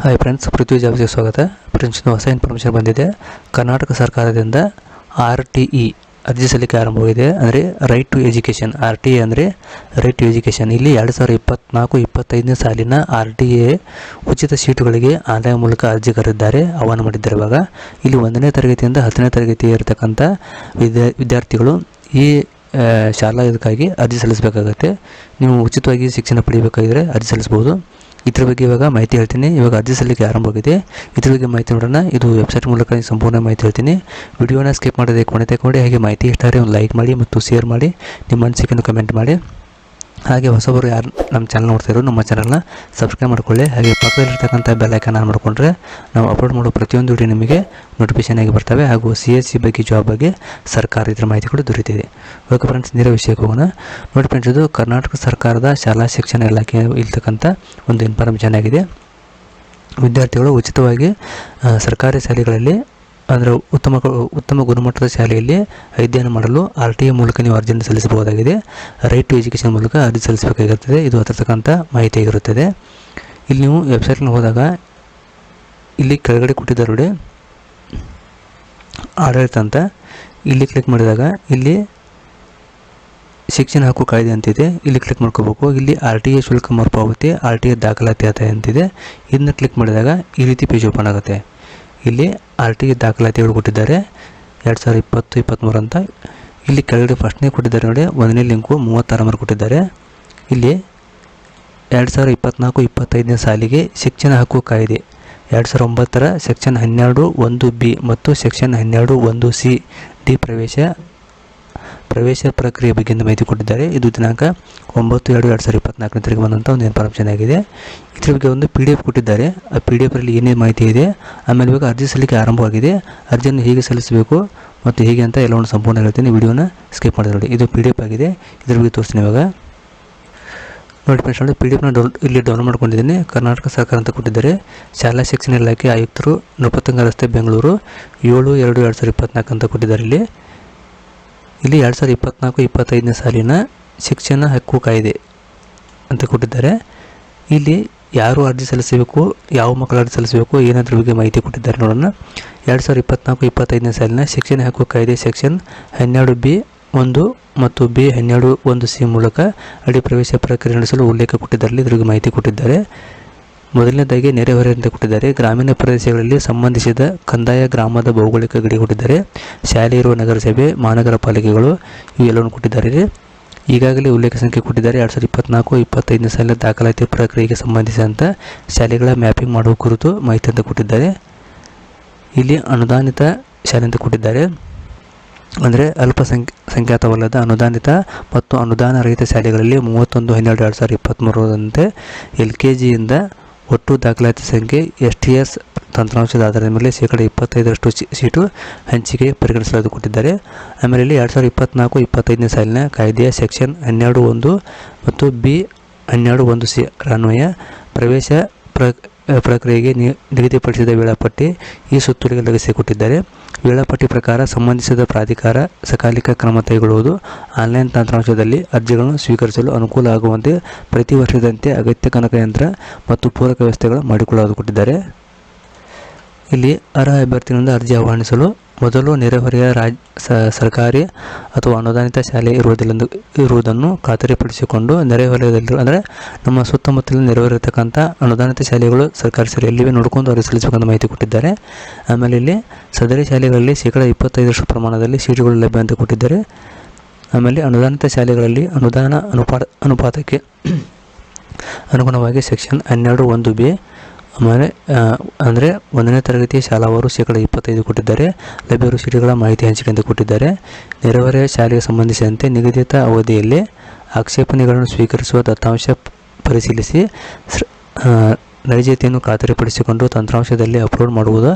Hi friends ಪೃಥ್ವಿ ಜಾಬ್ಸ್ಗೆ ಸ್ವಾಗತ. Friends ಹೊಸ information ಬಂದಿದೆ. ಕರ್ನಾಟಕ ಸರ್ಕಾರದಿಂದ ಆರ್ ಟಿ ಇ ಅರ್ಜಿ ಸಲ್ಲಿಕೆ ಆರಂಭವಾಗಿದೆ. ಅಂದರೆ right to education R T A ಅಂದರೆ ರೈಟ್ ಟು ಎಜುಕೇಷನ್ ಇಲ್ಲಿ ಎರಡು ಸಾವಿರದ ಇಪ್ಪತ್ನಾಲ್ಕು, ಇಪ್ಪತ್ತೈದನೇ ಸಾಲಿನ ಆರ್ ಟಿ ಎ ಉಚಿತ ಸೀಟುಗಳಿಗೆ ಆನ್ಲೈನ್ ಮೂಲಕ ಅರ್ಜಿ ಕರೆದಿದ್ದಾರೆ, ಆಹ್ವಾನ ಮಾಡಿದ್ದಾರೆ ಇವಾಗ ಇಲ್ಲಿ ಒಂದನೇ ತರಗತಿಯಿಂದ ಹತ್ತನೇ ತರಗತಿ ಇರತಕ್ಕಂಥ ವಿದ್ಯಾ, ವಿದ್ಯಾರ್ಥಿಗಳು ಈ ಶಾಲಾ ಇದಕ್ಕಾಗಿ ಅರ್ಜಿ ಸಲ್ಲಿಸಬೇಕಾಗತ್ತೆ. ನೀವು ಉಚಿತವಾಗಿ ಶಿಕ್ಷಣ ಪಡಿಬೇಕಾಗಿದ್ರೆ ಅರ್ಜಿ ಸಲ್ಲಿಸ್ಬೋದು ಇದ್ರ ಬಗ್ಗೆ ಇವಾಗ ಮಾಹಿತಿ ಹೇಳ್ತೀನಿ. ಇವಾಗ ಅರ್ಜಿ ಸಲ್ಲಿಕೆ ಆರಂಭವಾಗಿದೆ. ಇದ್ರ ಬಗ್ಗೆ ಮಾಹಿತಿ ನೋಡೋಣ. ಇದು ವೆಬ್ಸೈಟ್ ಮೂಲಕ ಸಂಪೂರ್ಣ ಮಾಹಿತಿ ಹೇಳ್ತೀನಿ. ವಿಡಿಯೋನ ಸ್ಕಿಪ್ ಮಾಡದೆ ಕೊನೆ ಕೊಡಿ ಹಾಗೆ ಮಾಹಿತಿ ಇಷ್ಟ ಆದರೆ ಒಂದು ಲೈಕ್ ಮಾಡಿ ಮತ್ತು ಶೇರ್ ಮಾಡಿ. ನಿಮ್ಮ ಅನಿಸಿಕೆಯನ್ನು ಕಮೆಂಟ್ ಮಾಡಿ. ಹಾಗೆ ಹೊಸಬರು ಯಾರು ನಮ್ಮ ಚಾನಲ್ ನೋಡ್ತಿರೋ ನಮ್ಮ ಚಾನಲ್ನ ಸಬ್ಸ್ಕ್ರೈಬ್ ಮಾಡ್ಕೊಳ್ಳಿ. ಹಾಗೆ ಪಕ್ಕದಲ್ಲಿರ್ತಕ್ಕಂಥ ಬೆಲ್ಲೈಕನ್ ಆನ್ ಮಾಡಿಕೊಂಡ್ರೆ ನಾವು ಅಪ್ಲೋಡ್ ಮಾಡೋ ಪ್ರತಿಯೊಂದು ವಿಡಿಯೋ ನಿಮಗೆ ನೋಟಿಫಿಕೇಶನ್ ಆಗಿ ಬರ್ತವೆ. ಹಾಗೂ ಸಿ ಎಸ್ ಸಿ ಬಗ್ಗೆ ಜಾಬ್ ಬಗ್ಗೆ ಸರ್ಕಾರ ಇದ್ರ ಮಾಹಿತಿ ಕೂಡ ದೊರೀತಿದೆ ಓಕೆ ಫ್ರೆಂಡ್ಸ್ ನೇರ ವಿಷಯಕ್ಕೆ ಹೋಗೋಣ. ನೋಡಿ ಫ್ರೆಂಡ್ಸ್ ಇದು ಕರ್ನಾಟಕ ಸರ್ಕಾರದ ಶಾಲಾ ಶಿಕ್ಷಣ ಇಲಾಖೆ ಇರ್ತಕ್ಕಂಥ ಒಂದು ಇನ್ಫಾರ್ಮೇಷನ್ ಆಗಿದೆ. ವಿದ್ಯಾರ್ಥಿಗಳು ಉಚಿತವಾಗಿ ಸರ್ಕಾರಿ ಶಾಲೆಗಳಲ್ಲಿ ಅಂದರೆ ಉತ್ತಮ ಉತ್ತಮ ಗುಣಮಟ್ಟದ ಶಾಲೆಯಲ್ಲಿ ಅಧ್ಯಯನ ಮಾಡಲು ಆರ್ ಟಿ ಎ ಮೂಲಕ ನೀವು ಅರ್ಜಿಯನ್ನು ಸಲ್ಲಿಸಬಹುದಾಗಿದೆ. ರೈಟ್ ಟು ಎಜುಕೇಷನ್ ಮೂಲಕ ಅರ್ಜಿ ಸಲ್ಲಿಸಬೇಕಾಗಿರುತ್ತದೆ ಇದು ಹತ್ತಿರತಕ್ಕಂಥ ಮಾಹಿತಿ ಆಗಿರುತ್ತದೆ ಇಲ್ಲಿ ನೀವು ವೆಬ್ಸೈಟ್ನ ಹೋದಾಗ ಇಲ್ಲಿ ಕೆಳಗಡೆ ಕೊಟ್ಟಿದ್ದಾರೆ ಆಡಳಿತ ಅಂತ. ಇಲ್ಲಿ ಕ್ಲಿಕ್ ಮಾಡಿದಾಗ ಇಲ್ಲಿ ಶಿಕ್ಷಣ ಹಕ್ಕು ಕಾಯ್ದೆ ಅಂತಿದೆ. ಇಲ್ಲಿ ಕ್ಲಿಕ್ ಮಾಡ್ಕೋಬೇಕು. ಇಲ್ಲಿ ಆರ್ ಟಿ ಎ ಶುಲ್ಕ ಮರುಪಾವತಿ, ಆರ್ ಟಿ ಎ ದಾಖಲಾತಿ ಅಂತಿದೆ. ಇದನ್ನ ಕ್ಲಿಕ್ ಮಾಡಿದಾಗ ಈ ರೀತಿ ಪೇಜ್ ಓಪನ್ ಆಗುತ್ತೆ. ಇಲ್ಲಿ ಆರ್ ಟಿ ದಾಖಲಾತಿ ದಾಖಲಾತಿಗಳು ಕೊಟ್ಟಿದ್ದಾರೆ. ಎರಡು ಸಾವಿರದ ಇಪ್ಪತ್ತು ಇಪ್ಪತ್ತ್ಮೂರು ಅಂತ ಇಲ್ಲಿ ಕೆಳಗಡೆ ಫಸ್ಟ್ನೇ ಕೊಟ್ಟಿದ್ದಾರೆ ನೋಡಿ, ಒಂದನೇ ಲಿಂಕು ಮೂವತ್ತಾರು ನಂಬರ್ ಕೊಟ್ಟಿದ್ದಾರೆ. ಇಲ್ಲಿ ಎರಡು ಸಾವಿರದ ಇಪ್ಪತ್ತ್ನಾಲ್ಕು ಇಪ್ಪತ್ತೈದನೇ ಸಾಲಿಗೆ ಶಿಕ್ಷಣ ಹಕ್ಕು ಕಾಯ್ದೆ. ಎರಡು ಸಾವಿರದ ಒಂಬತ್ತರ ಸೆಕ್ಷನ್ ಹನ್ನೆರಡು ಒಂದು ಬಿ ಮತ್ತು ಸೆಕ್ಷನ್ ಹನ್ನೆರಡು ಒಂದು ಸಿ ಡಿ ಪ್ರವೇಶ ಪ್ರವೇಶ ಪ್ರಕ್ರಿಯೆ ಬಗ್ಗೆ ಮಾಹಿತಿ ಕೊಟ್ಟಿದ್ದಾರೆ. ಇದು ದಿನಾಂಕ ಒಂಬತ್ತು ಎರಡು ಎರಡು ಸಾವಿರದ ಇಪ್ಪತ್ನಾಲ್ಕನೇ ತಾರೀಕು ಬಂದಂಥ ಒಂದು ಇನ್ಫಾರ್ಮೇಷನ್ ಆಗಿದೆ ಇದ್ರ ಬಗ್ಗೆ ಒಂದು ಪಿ ಡಿ ಎಫ್ ಕೊಟ್ಟಿದ್ದಾರೆ. ಆ ಪಿ ಡಿ ಎಫಲ್ಲಿ ಏನೇನು ಮಾಹಿತಿ ಇದೆ, ಆಮೇಲೆ ಇವಾಗ ಅರ್ಜಿ ಸಲ್ಲಿಕೆ ಆರಂಭವಾಗಿದೆ. ಅರ್ಜಿಯನ್ನು ಹೇಗೆ ಸಲ್ಲಿಸಬೇಕು ಮತ್ತು ಹೇಗೆ ಅಂತ ಎಲ್ಲವನ್ನು ಸಂಪೂರ್ಣ ಹೇಳ್ತೀನಿ. ವಿಡಿಯೋನ ಸ್ಕಿಪ್ ಮಾಡಿದ್ರೆ ನೋಡಿ ಇದು ಪಿ ಡಿ ಎಫ್ ಆಗಿದೆ. ಇದ್ರ ಬಗ್ಗೆ ತೋರಿಸ್ತೀನಿ ಇವಾಗ. ನೋಡಿ ಫ್ರೆಂಡ್ಸ್ ನೋಡಿ ಪಿ ಡಿ ಎಫ್ನ ಡೌನ್ ಇಲ್ಲಿ ಡೌನ್ಲೋಡ್ ಮಾಡ್ಕೊಂಡಿದ್ದೀನಿ. ಕರ್ನಾಟಕ ಸರ್ಕಾರ ಅಂತ ಕೊಟ್ಟಿದ್ದಾರೆ. ಶಾಲಾ ಶಿಕ್ಷಣ ಇಲಾಖೆ ಆಯುಕ್ತರು ನೃಪತಂಗ ರಸ್ತೆ, ಬೆಂಗಳೂರು ಏಳು ಎರಡು ಎರಡು ಸಾವಿರದ ಇಪ್ಪತ್ನಾಲ್ಕು ಅಂತ ಕೊಟ್ಟಿದ್ದಾರೆ ಇಲ್ಲಿ. ಇಲ್ಲಿ ಎರಡು ಸಾವಿರದ ಇಪ್ಪತ್ನಾಲ್ಕು, ಇಪ್ಪತ್ತೈದನೇ ಸಾಲಿನ ಶಿಕ್ಷಣ ಹಕ್ಕು ಕಾಯ್ದೆ ಅಂತ ಕೊಟ್ಟಿದ್ದಾರೆ. ಇಲ್ಲಿ ಯಾರು ಅರ್ಜಿ ಸಲ್ಲಿಸಬೇಕು, ಯಾವ ಮಕ್ಕಳು ಅರ್ಜಿ ಸಲ್ಲಿಸಬೇಕು, ಏನಾದ್ರ ಬಗ್ಗೆ ಮಾಹಿತಿ ಕೊಟ್ಟಿದ್ದಾರೆ ನೋಡೋಣ. ಎರಡು ಸಾವಿರದ ಇಪ್ಪತ್ನಾಲ್ಕು, ಇಪ್ಪತ್ತೈದನೇ ಸಾಲಿನ ಶಿಕ್ಷಣ ಹಕ್ಕು ಕಾಯ್ದೆ ಸೆಕ್ಷನ್ ಹನ್ನೆರಡು ಬಿ ಒಂದು ಮತ್ತು ಬಿ ಹನ್ನೆರಡು ಒಂದು ಸಿ ಮೂಲಕ ಅಡಿ ಪ್ರವೇಶ ಪ್ರಕ್ರಿಯೆ ನಡೆಸಲು ಉಲ್ಲೇಖ ಕೊಟ್ಟಿದ್ದಾರೆ. ಇದ್ರ ಬಗ್ಗೆ ಮಾಹಿತಿ ಕೊಟ್ಟಿದ್ದಾರೆ. ಮೊದಲನೇದಾಗಿ ನೆರೆಹೊರೆಯಿಂದ ಕೊಟ್ಟಿದ್ದಾರೆ. ಗ್ರಾಮೀಣ ಪ್ರದೇಶಗಳಲ್ಲಿ ಸಂಬಂಧಿಸಿದ ಕಂದಾಯ ಗ್ರಾಮದ ಭೌಗೋಳಿಕ ಗಡಿ ಕೊಟ್ಟಿದ್ದಾರೆ. ಶಾಲೆ ಇರುವ ನಗರಸಭೆ, ಮಹಾನಗರ ಪಾಲಿಕೆಗಳು ಇವೆಲ್ಲವನ್ನು ಕೊಟ್ಟಿದ್ದಾರೆ. ಈಗಾಗಲೇ ಉಲ್ಲೇಖ ಸಂಖ್ಯೆ ಕೊಟ್ಟಿದ್ದಾರೆ. ಎರಡು ಸಾವಿರದ ಇಪ್ಪತ್ನಾಲ್ಕು, ಇಪ್ಪತ್ತೈದನೇ ಸಾಲಿನ ದಾಖಲಾತಿ ಪ್ರಕ್ರಿಯೆಗೆ ಸಂಬಂಧಿಸಿದಂಥ ಶಾಲೆಗಳ ಮ್ಯಾಪಿಂಗ್ ಮಾಡುವ ಕುರಿತು ಮಾಹಿತಿ ಅಂತ ಕೊಟ್ಟಿದ್ದಾರೆ. ಇಲ್ಲಿ ಅನುದಾನಿತ ಶಾಲೆ ಅಂತ ಕೊಟ್ಟಿದ್ದಾರೆ. ಅಂದರೆ ಅಲ್ಪಸಂಖ್ಯ ಸಂಖ್ಯಾತವಲ್ಲದ ಅನುದಾನಿತ ಮತ್ತು ಅನುದಾನ ರಹಿತ ಶಾಲೆಗಳಲ್ಲಿ ಮೂವತ್ತೊಂದು, ಹನ್ನೆರಡು, ಎರಡು ಸಾವಿರದ ಇಪ್ಪತ್ತ್ಮೂರರಂತೆ ಎಲ್ ಕೆ ಜಿಯಿಂದ ಒಟ್ಟು ದಾಖಲಾತಿ ಸಂಖ್ಯೆ ಎಸ್ ಟಿ ಎಸ್ ತಂತ್ರಾಂಶದ ಆಧಾರದ ಮೇಲೆ ಶೇಕಡ ಇಪ್ಪತ್ತೈದರಷ್ಟು ಸೀಟು ಹಂಚಿಕೆ ಪರಿಗಣಿಸಲಾದು ಕೊಟ್ಟಿದ್ದಾರೆ. ಆಮೇಲೆ ಇಲ್ಲಿ ಎರಡು ಸಾವಿರದ ಇಪ್ಪತ್ನಾಲ್ಕು ಇಪ್ಪತ್ತೈದನೇ ಸಾಲಿನ ಕಾಯ್ದೆಯ ಸೆಕ್ಷನ್ ಹನ್ನೆರಡು ಒಂದು ಮತ್ತು ಬಿ ಹನ್ನೆರಡು ಒಂದು ಸಿ ಅನ್ವಯ ಪ್ರವೇಶ ಪ್ರ ಪ್ರಕ್ರಿಯೆಗೆ ನಿಗದಿಪಡಿಸಿದ ವೇಳಾಪಟ್ಟಿ ಈ ಸುತ್ತೋಲೆಗೆ ಲಗಸಿಕೊಟ್ಟಿದ್ದಾರೆ ವೇಳಾಪಟ್ಟಿ ಪ್ರಕಾರ ಸಂಬಂಧಿಸಿದ ಪ್ರಾಧಿಕಾರ ಸಕಾಲಿಕ ಕ್ರಮ ಕೈಗೊಳ್ಳುವುದು ಆನ್ಲೈನ್ ತಂತ್ರಾಂಶದಲ್ಲಿ ಅರ್ಜಿಗಳನ್ನು ಸ್ವೀಕರಿಸಲು ಅನುಕೂಲ ಆಗುವಂತೆ ಪ್ರತಿ ವರ್ಷದಂತೆ ಅಗತ್ಯ ಗಣಕಯಂತ್ರ ಮತ್ತು ಪೂರಕ ವ್ಯವಸ್ಥೆಗಳು ಮಾಡಿಕೊಳ್ಳಲು ಕೊಟ್ಟಿದ್ದಾರೆ. ಇಲ್ಲಿ ಅರ್ಹ ಅಭ್ಯರ್ಥಿಗಳಿಂದ ಅರ್ಜಿ ಆಹ್ವಾನಿಸಲು ಮೊದಲು ನೆರೆಹೊರೆಯ ರಾಜ್ ಸರ್ಕಾರಿ ಅಥವಾ ಅನುದಾನಿತ ಶಾಲೆ ಇರುವುದಿಲ್ಲ ಇರುವುದನ್ನು ಖಾತರಿಪಡಿಸಿಕೊಂಡು ನೆರೆಹೊರೆಯಲ್ಲಿ ಅಂದರೆ ನಮ್ಮ ಸುತ್ತಮುತ್ತಲಿನ ನೆರೆಹೊರೆಯತಕ್ಕಂಥ ಅನುದಾನಿತ ಶಾಲೆಗಳು ಸರ್ಕಾರಿ ಶಾಲೆ ಎಲ್ಲಿವೆ ನೋಡ್ಕೊಂಡು ಅರ್ಜಿ ಸಲ್ಲಿಸಬೇಕಂತ ಮಾಹಿತಿ ಕೊಟ್ಟಿದ್ದಾರೆ. ಆಮೇಲೆ ಇಲ್ಲಿ ಸದರಿ ಶಾಲೆಗಳಲ್ಲಿ ಶೇಕಡ ಇಪ್ಪತ್ತೈದರಷ್ಟು ಪ್ರಮಾಣದಲ್ಲಿ ಸೀಟುಗಳು ಲಭ್ಯ ಅಂತ ಕೊಟ್ಟಿದ್ದಾರೆ. ಆಮೇಲೆ ಅನುದಾನಿತ ಶಾಲೆಗಳಲ್ಲಿ ಅನುದಾನ ಅನುಪಾತ ಅನುಪಾತಕ್ಕೆ ಅನುಗುಣವಾಗಿ ಸೆಕ್ಷನ್ ಹನ್ನೆರಡು ಒಂದು ಬಿ ಆಮೇಲೆ ಅಂದರೆ ಒಂದನೇ ತರಗತಿ ಶಾಲಾವಾರು ಶೇಕಡ ಇಪ್ಪತ್ತೈದು ಕೊಟ್ಟಿದ್ದಾರೆ. ಲಭ್ಯವಿರುವ ಸೀಟುಗಳ ಮಾಹಿತಿ ಹಂಚಿಕೆ ಕೊಟ್ಟಿದ್ದಾರೆ. ನೆರೆಹೊರೆಯ ಶಾಲೆಗೆ ಸಂಬಂಧಿಸಿದಂತೆ ನಿಗದಿತ ಅವಧಿಯಲ್ಲಿ ಆಕ್ಷೇಪಣೆಗಳನ್ನು ಸ್ವೀಕರಿಸುವ ದತ್ತಾಂಶ ಪರಿಶೀಲಿಸಿ ನೈಜತೆಯನ್ನು ಖಾತರಿಪಡಿಸಿಕೊಂಡು ತಂತ್ರಾಂಶದಲ್ಲಿ ಅಪ್ಲೋಡ್ ಮಾಡುವುದು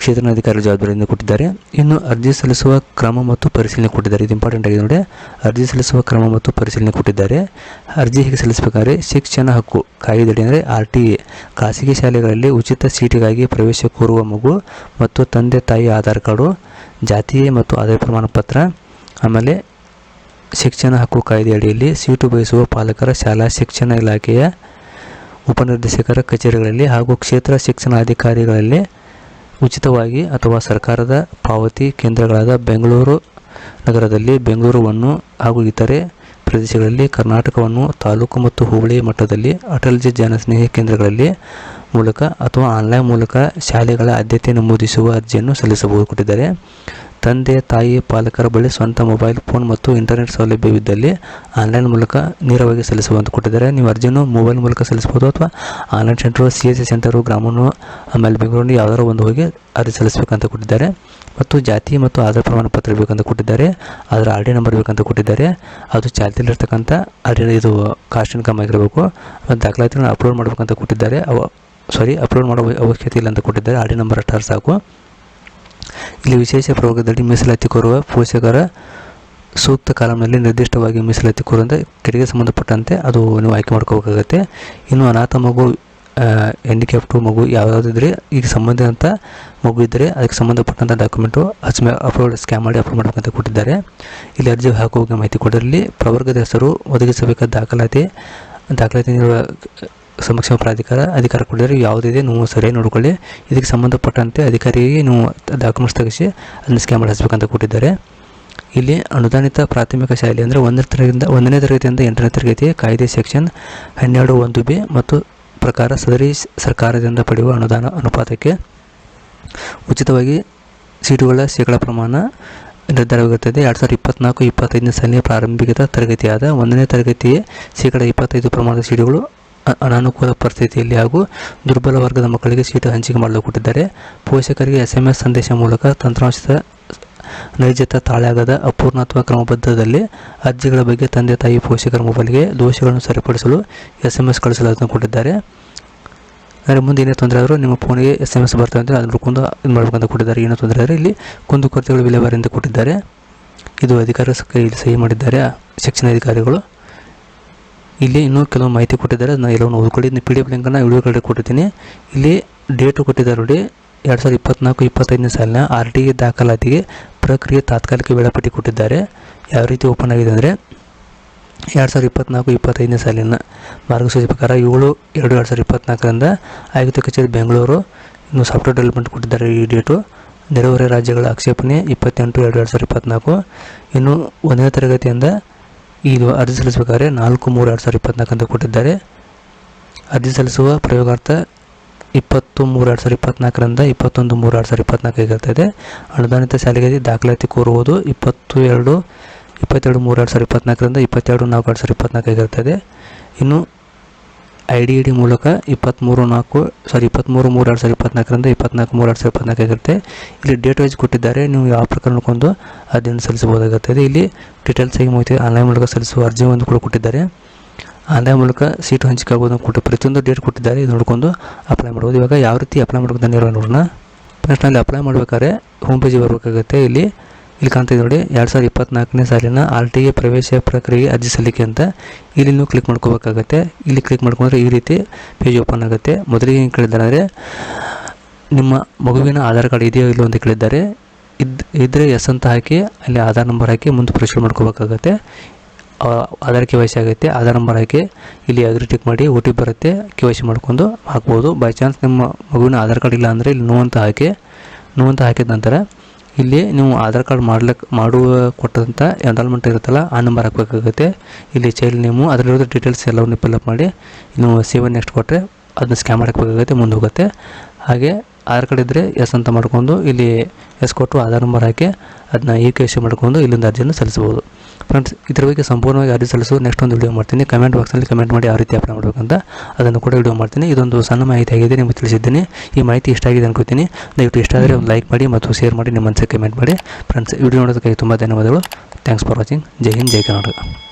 ಕ್ಷೇತ್ರಾಧಿಕಾರಿ ಜವಾಬ್ದಾರಿಯನ್ನು ಕೊಟ್ಟಿದ್ದಾರೆ. ಇನ್ನು ಅರ್ಜಿ ಸಲ್ಲಿಸುವ ಕ್ರಮ ಮತ್ತು ಪರಿಶೀಲನೆ ಕೊಟ್ಟಿದ್ದಾರೆ. ಇದು ಇಂಪಾರ್ಟೆಂಟ್ ಆಗಿದೆ ನೋಡಿ. ಅರ್ಜಿ ಸಲ್ಲಿಸುವ ಕ್ರಮ ಮತ್ತು ಪರಿಶೀಲನೆ ಕೊಟ್ಟಿದ್ದಾರೆ. ಅರ್ಜಿ ಹೇಗೆ ಸಲ್ಲಿಸಬೇಕಾದ್ರೆ ಶಿಕ್ಷಣ ಹಕ್ಕು, ಕಾಯ್ದೆಯಡಿ ಅಂದರೆ ಆರ್ ಟಿ ಎ, ಖಾಸಗಿ ಶಾಲೆಗಳಲ್ಲಿ ಉಚಿತ ಸೀಟಿಗಾಗಿ ಪ್ರವೇಶ ಕೋರುವ ಮಗು ಮತ್ತು ತಂದೆ ತಾಯಿ ಆಧಾರ್ ಕಾರ್ಡು, ಜಾತಿಯ ಮತ್ತು ಆದಾಯ ಪ್ರಮಾಣ ಪತ್ರ, ಆಮೇಲೆ ಶಿಕ್ಷಣ ಹಕ್ಕು ಕಾಯ್ದೆ ಅಡಿಯಲ್ಲಿ ಸೀಟು ಬಯಸುವ ಪಾಲಕರ ಶಾಲಾ ಶಿಕ್ಷಣ ಇಲಾಖೆಯ ಉಪನಿರ್ದೇಶಕರ ಕಚೇರಿಗಳಲ್ಲಿ ಹಾಗೂ ಕ್ಷೇತ್ರ ಶಿಕ್ಷಣಾಧಿಕಾರಿಗಳಲ್ಲಿ ಉಚಿತವಾಗಿ ಅಥವಾ ಸರ್ಕಾರದ ಪಾವತಿ ಕೇಂದ್ರಗಳಾದ ಬೆಂಗಳೂರು ನಗರದಲ್ಲಿ ಬೆಂಗಳೂರುವನ್ನು ಹಾಗೂ ಇತರೆ ಪ್ರದೇಶಗಳಲ್ಲಿ ಕರ್ನಾಟಕವನ್ನು ತಾಲೂಕು ಮತ್ತು ಹೋಬಳಿ ಮಟ್ಟದಲ್ಲಿ ಅಟಲ್ಜಿ ಜನಸ್ನೇಹಿ ಕೇಂದ್ರಗಳಲ್ಲಿ ಮೂಲಕ ಅಥವಾ ಆನ್ಲೈನ್ ಮೂಲಕ ಶಾಲೆಗಳ ಆದ್ಯತೆ ನಮೂದಿಸುವ ಅರ್ಜಿಯನ್ನು ಸಲ್ಲಿಸಬಹುದು ಕೊಟ್ಟಿದ್ದಾರೆ ತಂದೆ, ತಾಯಿ, ಪಾಲಕರ ಬಳಿ ಸ್ವಂತ ಮೊಬೈಲ್, ಫೋನ್ ಮತ್ತು ಇಂಟರ್ನೆಟ್ ಸೌಲಭ್ಯವಿದ್ದಲ್ಲಿ ಆನ್ಲೈನ್ ಮೂಲಕ ನೇರವಾಗಿ ಸಲ್ಲಿಸುವಂತ ಕೊಟ್ಟಿದ್ದಾರೆ. ನೀವು ಅರ್ಜಿಯನ್ನು ಮೊಬೈಲ್ ಮೂಲಕ ಸಲ್ಲಿಸಬಹುದು ಅಥವಾ online centre, C S C centre ಗ್ರಾಮೀಣ ಆಮೇಲೆ ಬೆಂಗಳೂರಿನ ಯಾವ್ದಾದ್ರು ಒಂದು ಹೋಗಿ ಅರ್ಜಿ ಸಲ್ಲಿಸಬೇಕಂತ ಕೊಟ್ಟಿದ್ದಾರೆ. ಮತ್ತು ಜಾತಿ ಮತ್ತು ಆಧಾರ್ ಪ್ರಮಾಣ ಪತ್ರ ಬೇಕಂತ ಕೊಟ್ಟಿದ್ದಾರೆ. ಅದರ ಆರ್ ಡಿ ನಂಬರ್ ಬೇಕಂತ ಕೊಟ್ಟಿದ್ದಾರೆ. ಅದು ಚಾಲ್ತಿಯಲ್ಲಿರ್ತಕ್ಕಂಥ ಆರ್ ಡಿ ಇದು ಕಾಸ್ಟ್ ಇನ್ಕಮ್ ಆಗಿರಬೇಕು. ಮತ್ತು ದಾಖಲಾತಿಗಳನ್ನು ಅಪ್ಲೋಡ್ ಮಾಡಬೇಕಂತ ಕೊಟ್ಟಿದ್ದಾರೆ. ಅವ ಸಾರಿ ಅಪ್ಲೋಡ್ ಮಾಡೋ ಅವಶ್ಯಕತೆ ಇಲ್ಲ ಅಂತ ಕೊಟ್ಟಿದ್ದಾರೆ. ಆರ್ ಡಿ ನಂಬರ್ ಅಷ್ಟಾರು ಸಾಕು. ಇಲ್ಲಿ ವಿಶೇಷ ಪ್ರಯೋಗದಲ್ಲಿ ಮೀಸಲಾತಿ ಕೋರುವ ಪೋಷಕರ ಸೂಕ್ತ ಕಾಲಂನಲ್ಲಿ ನಿರ್ದಿಷ್ಟವಾಗಿ ಮೀಸಲಾತಿ ಕೋರುವಂತೆ ಕೆರೆಗೆ ಸಂಬಂಧಪಟ್ಟಂತೆ ಅದು ನೀವು ಆಯ್ಕೆ ಮಾಡ್ಕೋಬೇಕಾಗತ್ತೆ. ಇನ್ನು ಅನಾಥ ಮಗು ಹ್ಯಾಂಡಿಕ್ಯಾಪ್ಟು ಮಗು ಯಾವುದಾದಿದ್ರೆ ಈಗ ಸಂಬಂಧಿಸಿದಂಥ ಮಗು ಇದ್ದರೆ ಅದಕ್ಕೆ ಸಂಬಂಧಪಟ್ಟಂಥ ಡಾಕ್ಯುಮೆಂಟು ಹಚ್ಚ ಅಪ್ಲೋಡ್ ಸ್ಕ್ಯಾನ್ ಮಾಡಿ ಅಪ್ಲೋಡ್ ಮಾಡಬೇಕಂತ ಕೊಟ್ಟಿದ್ದಾರೆ. ಇಲ್ಲಿ ಅರ್ಜಿ ಹಾಕುವ ಮಾಹಿತಿ ಕೊಡಲಿ. ಪ್ರವರ್ಗದ ಹೆಸರು, ಒದಗಿಸಬೇಕಾದ ದಾಖಲಾತಿ ದಾಖಲಾತಿ ನೀಡುವ ಸಮಕ್ಷಮ ಪ್ರಾಧಿಕಾರ ಅಧಿಕಾರ ಕೊಡಿದರೆ ಯಾವುದಿದೆ ನೀವು ಸರಿಯಾಗಿ ನೋಡಿಕೊಳ್ಳಿ. ಇದಕ್ಕೆ ಸಂಬಂಧಪಟ್ಟಂತೆ ಅಧಿಕಾರಿಗೆ ನೀವು ಡಾಕ್ಯುಮೆಂಟ್ಸ್ ತೆಗೆಸಿ ಅದನ್ನು ಸ್ಕ್ಯಾನ್ ಮಾಡಿಸ್ಬೇಕಂತ ಕೊಟ್ಟಿದ್ದಾರೆ. ಇಲ್ಲಿ ಅನುದಾನಿತ ಪ್ರಾಥಮಿಕ ಶಾಲೆ ಅಂದರೆ ಒಂದನೇ ತರಗತಿಯಿಂದ ಒಂದನೇ ತರಗತಿಯಿಂದ ಎಂಟನೇ ತರಗತಿ ಕಾಯ್ದೆ ಸೆಕ್ಷನ್ ಹನ್ನೆರಡು ಒಂದು ಬಿ ಮತ್ತು ಪ್ರಕಾರ ಸದರಿ ಸರ್ಕಾರದಿಂದ ಪಡೆಯುವ ಅನುದಾನ ಅನುಪಾತಕ್ಕೆ ಉಚಿತವಾಗಿ ಸೀಟುಗಳ ಶೇಕಡ ಪ್ರಮಾಣ ನಿರ್ಧಾರವಾಗುತ್ತದೆ. ಎರಡು ಸಾವಿರದ ಇಪ್ಪತ್ನಾಲ್ಕು, ಇಪ್ಪತ್ತೈದನೇ ಸಾಲಿನ ಪ್ರಾರಂಭಿಕ ತರಗತಿಯಾದ ಒಂದನೇ ತರಗತಿಯೇ ಶೇಕಡಾ ಇಪ್ಪತ್ತೈದು ಪ್ರಮಾಣದ ಸೀಟುಗಳು ಅನಾನುಕೂಲ ಪರಿಸ್ಥಿತಿಯಲ್ಲಿ ಹಾಗೂ ದುರ್ಬಲ ವರ್ಗದ ಮಕ್ಕಳಿಗೆ ಸೀಟು ಹಂಚಿಕೆ ಮಾಡಲು ಕೊಟ್ಟಿದ್ದಾರೆ. ಪೋಷಕರಿಗೆ ಎಸ್ ಎಂ ಎಸ್ ಸಂದೇಶ ಮೂಲಕ ತಂತ್ರಾಂಶದ ನೈಜತೆ ತಾಳೆಯಾಗದ ಅಪೂರ್ಣತ್ವ ಕ್ರಮಬದ್ಧದಲ್ಲಿ ಅರ್ಜಿಗಳ ಬಗ್ಗೆ ತಂದೆ ತಾಯಿ ಪೋಷಕರ ಮೊಬೈಲ್ಗೆ ದೋಷಗಳನ್ನು ಸರಿಪಡಿಸಲು ಎಸ್ ಎಂ ಎಸ್ ಕಳಿಸಲು ಕೊಟ್ಟಿದ್ದಾರೆ. ಅಂದರೆ ಮುಂದೆ ಏನೇ ತೊಂದರೆ ಆದರೂ ನಿಮ್ಮ ಫೋನಿಗೆ ಎಸ್ ಎಂ ಎಸ್ ಬರ್ತವೆ ಅಂದರೆ ಅದನ್ನು ಕುಂದು ಇದು ಮಾಡಬೇಕಂತ ಕೊಟ್ಟಿದ್ದಾರೆ. ಏನೋ ತೊಂದರೆ ಆದರೆ ಇಲ್ಲಿ ಕುಂದುಕೊರತೆಗಳು ವಿಲೇವಾರಿ ಅಂತ ಕೊಟ್ಟಿದ್ದಾರೆ. ಇದು ಅಧಿಕಾರಿ ಇಲ್ಲಿ ಸಹಿ ಮಾಡಿದ್ದಾರೆ ಶಿಕ್ಷಣ ಅಧಿಕಾರಿಗಳು ಇಲ್ಲಿ ಇನ್ನೂ ಕೆಲವು ಮಾಹಿತಿ ಕೊಟ್ಟಿದ್ದಾರೆ. ನಾನು ಎಲ್ಲವನ್ನು ಓದ್ಕೊಳ್ಳಿ. ಪಿ ಡಿ ಎಫ್ ಲಿಂಕನ್ನು ವಿಡಿಯೋ ಕಡೆ ಕೊಟ್ಟಿದ್ದೀನಿ ಇಲ್ಲಿ ಡೇಟು ಕೊಟ್ಟಿದ್ದಾರೆ ನೋಡಿ. ಎರಡು ಸಾವಿರದ ಇಪ್ಪತ್ನಾಲ್ಕು, ಇಪ್ಪತ್ತೈದನೇ ಸಾಲಿನ ಆರ್ ಟಿ ದಾಖಲಾತಿಗೆ ಪ್ರಕ್ರಿಯೆ ತಾತ್ಕಾಲಿಕ ವೇಳಾಪಟ್ಟಿ ಕೊಟ್ಟಿದ್ದಾರೆ. ಯಾವ ರೀತಿ ಓಪನ್ ಆಗಿದೆ ಅಂದರೆ, ಎರಡು ಸಾವಿರದ ಇಪ್ಪತ್ನಾಲ್ಕು, ಇಪ್ಪತ್ತೈದನೇ ಸಾಲಿನ ಮಾರ್ಗಸೂಚಿ ಪ್ರಕಾರ ಏಳು, ಎರಡು ಎರಡು ಸಾವಿರದ ಇಪ್ಪತ್ನಾಲ್ಕರಿಂದ ಆಯುಕ್ತ ಕಚೇರಿ ಬೆಂಗಳೂರು ಇನ್ನು ಸಾಫ್ಟ್ವೇರ್ ಡೆವಲಪ್ಮೆಂಟ್ ಕೊಟ್ಟಿದ್ದಾರೆ ಈ ಡೇಟು ನೆರೆಹೊರೆ ರಾಜ್ಯಗಳ ಆಕ್ಷೇಪಣೆ ಇಪ್ಪತ್ತೆಂಟು, ಎರಡು ಎರಡು ಸಾವಿರದ ಇಪ್ಪತ್ನಾಲ್ಕು. ಇನ್ನು ಒಂದನೇ ತರಗತಿಯಿಂದ ಇದು ಅರ್ಜಿ ಸಲ್ಲಿಸಬೇಕಾದ್ರೆ ನಾಲ್ಕು ಮೂರು ಎರಡು ಸಾವಿರದ ಇಪ್ಪತ್ನಾಲ್ಕು ಅಂತ ಕೊಟ್ಟಿದ್ದಾರೆ. ಅರ್ಜಿ ಸಲ್ಲಿಸುವ ಪ್ರಯೋಗಾರ್ಥ ಇಪ್ಪತ್ತು ಮೂರು ಎರಡು ಸಾವಿರದ ಇಪ್ಪತ್ನಾಲ್ಕರಿಂದ ಇಪ್ಪತ್ತೊಂದು ಮೂರು ಎರಡು ಸಾವಿರದ ಇಪ್ಪತ್ನಾಲ್ಕಿಗಿರ್ತದೆ ಅನುದಾನಿತ ಶಾಲೆಗೆ ದಾಖಲಾತಿ ಕೋರುವುದು ಇಪ್ಪತ್ತು ಎರಡು, ಇಪ್ಪತ್ತೆರಡು ಮೂರು ಎರಡು ಸಾವಿರದ ಇಪ್ಪತ್ನಾಲ್ಕರಿಂದ ಇಪ್ಪತ್ತೆರಡು ನಾಲ್ಕು ಎರಡು ಸಾವಿರದ ಇಪ್ಪತ್ನಾಲ್ಕಿಗಿರ್ತದೆ ಇನ್ನು ಐ ಡಿ ಡಿ ಮೂಲಕ ಇಪ್ಪತ್ತ್ಮೂರು ನಾಲ್ಕು ಸಾರಿ ಇಪ್ಪತ್ತ್ಮೂರು ಮೂರು ಎರಡು ಸಾವಿರದ ಇಪ್ಪತ್ನಾಲ್ಕರಿಂದ ಇಪ್ಪತ್ನಾಲ್ಕು ಮೂರು ಎರಡು ಸಾವಿರದ ಇಪ್ಪತ್ನಾಲ್ಕಾಗಿರುತ್ತೆ ಇಲ್ಲಿ ಡೇಟ್ ವೈಸ್ ಕೊಟ್ಟಿದ್ದಾರೆ. ನೀವು ಯಾವ ಪ್ರಕರಣಕ್ಕೊಂದು ಅದನ್ನು ಸಲ್ಲಿಸಬಹುದಾಗುತ್ತದೆ ಇಲ್ಲಿ ಡೀಟೇಲ್ಸ್ ಆಗಿ ಮಾಹಿತಿ ಆನ್ಲೈನ್ ಮೂಲಕ ಸಲ್ಲಿಸುವ ಅರ್ಜಿ ಒಂದು ಕೂಡ ಕೊಟ್ಟಿದ್ದಾರೆ. ಆನ್ಲೈನ್ ಮೂಲಕ ಸೀಟು ಹಂಚಿಕೆ ಕೊಟ್ಟು ಪ್ರತಿಯೊಂದು ಡೇಟ್ ಕೊಟ್ಟಿದ್ದಾರೆ. ಇದು ನೋಡ್ಕೊಂಡು ಅಪ್ಲೈ ಮಾಡ್ಬೋದು. ಇವಾಗ ಯಾವ ರೀತಿ ಅಪ್ಲೈ ಮಾಡ್ಬೇಕು ಅಂತ ನೋಡೋಣ. ನೆಕ್ಸ್ಟ್ ಅಲ್ಲಿ ಅಪ್ಲೈ ಮಾಡ್ಬೇಕಾದ್ರೆ ಹೋಮ್ ಪೇಜಿಗೆ ಬರಬೇಕಾಗುತ್ತೆ. ಇಲ್ಲಿ ಇಲ್ಲಿ ಕಾಣ್ತಿದೆ ನೋಡಿ ಎರಡು ಸಾವಿರದ ಇಪ್ಪತ್ನಾಲ್ಕನೇ ಸಾಲಿನ ಆರ್ ಟಿ ಎ ಪ್ರವೇಶ ಪ್ರಕ್ರಿಯೆ ಅರ್ಜಿ ಸಲ್ಲಿಕೆ ಅಂತ ಇಲ್ಲಿ ನೀವು ಕ್ಲಿಕ್ ಮಾಡ್ಕೋಬೇಕಾಗತ್ತೆ. ಇಲ್ಲಿ ಕ್ಲಿಕ್ ಮಾಡ್ಕೊಂಡ್ರೆ ಈ ರೀತಿ ಪೇಜ್ ಓಪನ್ ಆಗುತ್ತೆ. ಮೊದಲಿಗೆ ಏನು ಕೇಳಿದ್ದಾರೆ ನಿಮ್ಮ ಮಗುವಿನ ಆಧಾರ್ ಕಾರ್ಡ್ ಇದೆಯೋ ಇಲ್ಲೋ ಅಂತ ಕೇಳಿದ್ದಾರೆ. ಇದ್ ಇದ್ದರೆ ಎಸ್ ಅಂತ ಹಾಕಿ, ಅಲ್ಲಿ ಆಧಾರ್ ನಂಬರ್ ಹಾಕಿ ಮುಂದೆ ಪರಿಶೀಲನೆ ಮಾಡ್ಕೋಬೇಕಾಗತ್ತೆ. ಆಧಾರ್ ಕೆ ವೈ ಸಿ ಆಗುತ್ತೆ ಆಧಾರ್ ನಂಬರ್ ಹಾಕಿ ಇಲ್ಲಿ ಅಗ್ರಿ ಟಿಕ್ ಮಾಡಿ ಒ ಟಿ ಪಿ ಬರುತ್ತೆ. ಕೆ ವೈ ಸಿ ಮಾಡ್ಕೊಂಡು ಹಾಕ್ಬೋದು. ಬೈ ಚಾನ್ಸ್ ನಿಮ್ಮ ಮಗುವಿನ ಆಧಾರ್ ಕಾರ್ಡ್ ಇಲ್ಲ ಅಂದರೆ ಇಲ್ಲಿ ನೋ ಅಂತ ಹಾಕಿ ನೋ ಅಂತ ಹಾಕಿದ ನಂತರ ಇಲ್ಲಿ ನೀವು ಆಧಾರ್ ಕಾರ್ಡ್ ಮಾಡ್ಲಿಕ್ಕೆ ಮಾಡುವ ಕೊಟ್ಟಂಥ ಎನ್ರಾಲ್ಮೆಂಟ್ ಇರುತ್ತಲ್ಲ, ಆ ನಂಬರ್ ಹಾಕಬೇಕಾಗುತ್ತೆ. ಇಲ್ಲಿ ಚೈಲ್ಡ್ ನೇಮು ಅದರಲ್ಲಿರೋ ಡೀಟೇಲ್ಸ್ ಎಲ್ಲವನ್ನು ಫಿಲ್ಅಪ್ ಮಾಡಿ, ನೀವು ಸೇವ್ ನೆಕ್ಸ್ಟ್ ಕೊಟ್ಟರೆ ಅದನ್ನ ಸ್ಕ್ಯಾನ್ ಮಾಡಬೇಕಾಗುತ್ತೆ ಮುಂದೆ ಹೋಗುತ್ತೆ. ಹಾಗೆ ಆಧಾರ್ ಕಾರ್ಡ್ ಇದ್ದರೆ ಎಸ್ ಅಂತ ಮಾಡ್ಕೊಂಡು ಇಲ್ಲಿ ಎಸ್ ಕೊಟ್ಟು ಆಧಾರ್ ನಂಬರ್ ಹಾಕಿ ಅದನ್ನ ಈ ಕೆ ಮಾಡ್ಕೊಂಡು ಇಲ್ಲಿಂದ ಅರ್ಜಿಯನ್ನು ಸಲ್ಲಿಸ್ಬೋದು ಫ್ರೆಂಡ್ಸ್ ಇದ್ರ ಬಗ್ಗೆ ಸಂಪೂರ್ಣವಾಗಿ ಅರ್ಜಿ ಸಲ್ಲಿಸೋದು ನೆಕ್ಸ್ಟ್ ಒಂದು ವಿಡಿಯೋ ಮಾಡ್ತೀನಿ. ಕಮೆಂಟ್ ಬಾಕ್ಸಲ್ಲಿ ಕಮೆಂಟ್ ಮಾಡಿ ಯಾವ ರೀತಿ ಅಪ್ಲೈ ಮಾಡಬೇಕಂತ ಅದನ್ನು ಕೂಡ ವಿಡಿಯೋ ಮಾಡ್ತೀನಿ. ಇದೊಂದು ಸಣ್ಣ ಮಾಹಿತಿ ಆಗಿದೆ, ನಿಮಗೆ ತಿಳಿಸಿದ್ದೀನಿ. ಈ ಮಾಹಿತಿ ಇಷ್ಟ ಆಗಿದೆ ಅನ್ಕೋತೀನಿ. ದಯವಿಟ್ಟು ಇಷ್ಟ ಆದರೆ ಒಂದು ಲೈಕ್ ಮಾಡಿ ಮತ್ತು ಶೇರ್ ಮಾಡಿ, ನಿಮ್ಮ ಮನಸ್ಸಿಗೆ ಕಮೆಂಟ್ ಮಾಡಿ. ಫ್ರೆಂಡ್ಸ್ ವಿಡಿಯೋ ನೋಡೋದಕ್ಕೆ ತುಂಬ ಧನ್ಯವಾದಗಳು. Thanks for watching Jai Hind Jai Karnataka